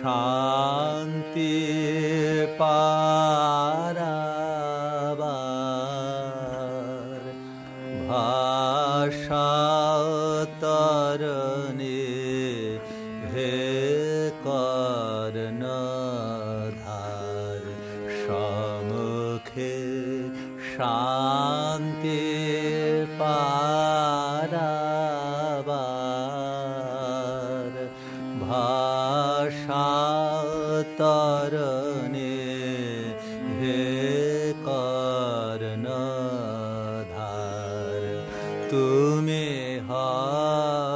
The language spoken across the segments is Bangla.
শান্তি পারাবার ভাষা তরণে হে কর্ণ ধার সমুখে শান্তি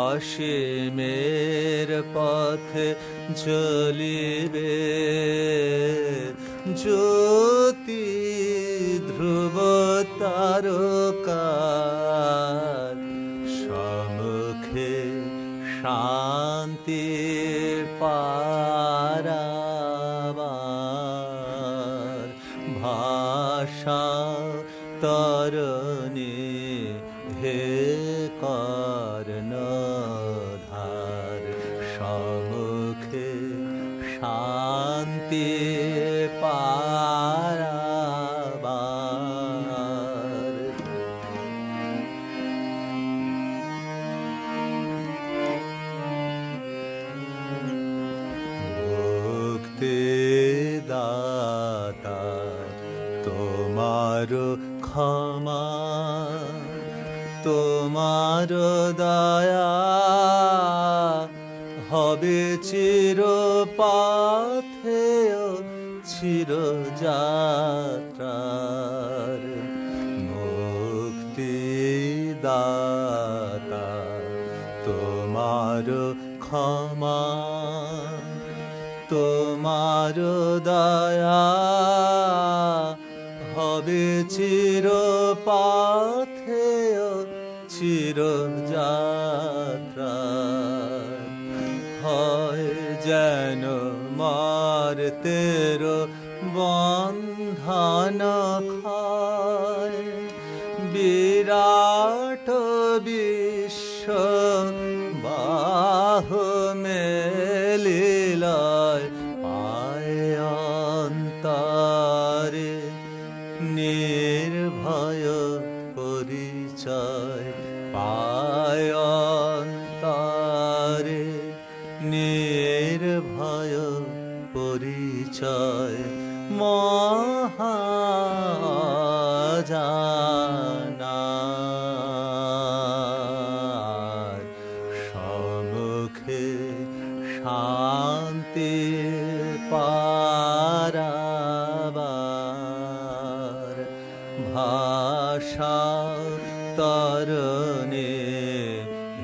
অসীমের পথে চলিবে। জ্যোতি ধ্রুব তারকার সমুখে শান্তি পারাবার ভাষা তরণে হে কর্ণ শান্তি পারাবার। মুক্তি দাতা তোমার ক্ষমা তোমার দয়া। হবে চির পাথে চির যাত্রার মুক্তি দাতা তোমার ক্ষমা, তোমার দয়া হবে চির পাথে চির যাত্রা মারতের বন্ধন খায়। বিরাট বিশ্ব বাহ মেলিলায় মহাজানার সমুখে শান্তি তরণে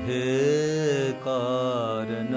হে কর্ণ